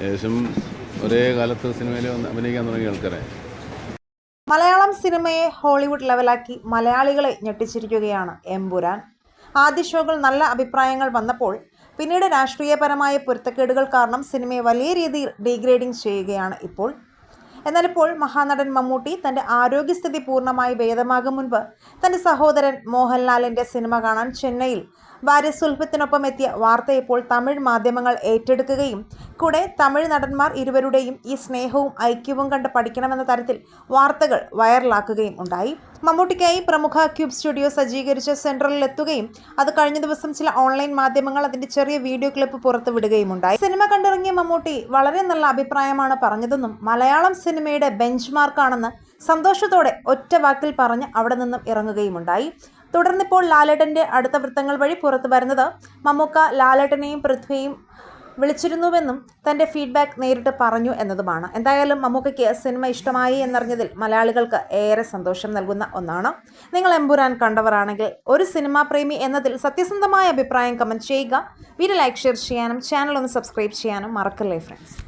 ഏകദേശം ഒരേ കാലത്ത് സിനിമയിൽ അഭിനയിക്കാൻ തുടങ്ങിയ ആൾക്കാരെ. മലയാളം സിനിമയെ ഹോളിവുഡ് ലെവലാക്കി മലയാളികളെ ഞെട്ടിച്ചിരിക്കുകയാണ് എംപുരാൻ ആദ്യ ഷോകൾ നല്ല അഭിപ്രായങ്ങൾ വന്നപ്പോൾ പിന്നീട് രാഷ്ട്രീയപരമായ പൊരുത്തക്കേടുകൾ കാരണം സിനിമയെ വലിയ രീതിയിൽ ഡീഗ്രേഡിംഗ് ചെയ്യുകയാണ് ഇപ്പോൾ എന്നാൽ ഇപ്പോൾ മഹാനടൻ മമ്മൂട്ടി തന്റെ ആരോഗ്യസ്ഥിതി പൂർണമായി ഭേദമാകും മുൻപ് തന്റെ സഹോദരൻ മോഹൻലാലിന്റെ സിനിമ കാണാൻ ചെന്നൈയിൽ ഭാര്യ സുൽഫത്തിനൊപ്പം എത്തിയ വാർത്ത ഇപ്പോൾ തമിഴ് മാധ്യമങ്ങൾ ഏറ്റെടുക്കുകയും കൂടെ തമിഴ് നടന്മാർ ഇരുവരുടെയും ഈ സ്നേഹവും ഐക്യവും കണ്ട് പഠിക്കണമെന്ന തരത്തിൽ വാർത്തകൾ വൈറലാക്കുകയും ഉണ്ടായി. മമ്മൂട്ടിക്കായി പ്രമുഖ ക്യൂബ് സ്റ്റുഡിയോ സജ്ജീകരിച്ച സെൻട്രലിൽ എത്തുകയും അത് കഴിഞ്ഞ ദിവസം ചില ഓൺലൈൻ മാധ്യമങ്ങൾ അതിന്റെ ചെറിയ വീഡിയോ ക്ലിപ്പ് പുറത്തുവിടുകയും ഉണ്ടായി സിനിമ കണ്ടിറങ്ങിയ മമ്മൂട്ടി വളരെ നല്ല അഭിപ്രായമാണ് പറഞ്ഞതെന്നും മലയാളം സിനിമയുടെ ബെഞ്ച് മാർക്കാണെന്ന് സന്തോഷത്തോടെ ഒറ്റ വാക്കിൽ പറഞ്ഞ് അവിടെ നിന്നും ഇറങ്ങുകയുമുണ്ടായി. തുടർന്നിപ്പോൾ ലാലേട്ടന്റെ അടുത്ത വൃത്തങ്ങൾ വഴി പുറത്തു വരുന്നത് മമ്മൂക്ക ലാലേട്ടനെയും പൃഥ്വിയെയും വിളിച്ചിരുന്നുവെന്നും തന്റെ ഫീഡ്ബാക്ക് നേരിട്ട് പറഞ്ഞു എന്നതുമാണ്. എന്തായാലും മമ്മൂക്കയ്ക്ക് സിനിമ ഇഷ്ടമായി എന്നറിഞ്ഞതിൽ മലയാളികൾക്ക് ഏറെ സന്തോഷം നൽകുന്ന ഒന്നാണ്. നിങ്ങൾ എമ്പുരാൻ കണ്ടവരാണെങ്കിൽ ഒരു സിനിമാ പ്രേമി എന്നതിൽ സത്യസന്ധമായ അഭിപ്രായം കമന്റ് ചെയ്യുക. വീഡിയോ ലൈക്ക് ഷെയർ ചെയ്യാനും ചാനൽ ഒന്ന് സബ്സ്ക്രൈബ് ചെയ്യാനും മറക്കല്ലേ ഫ്രണ്ട്സ്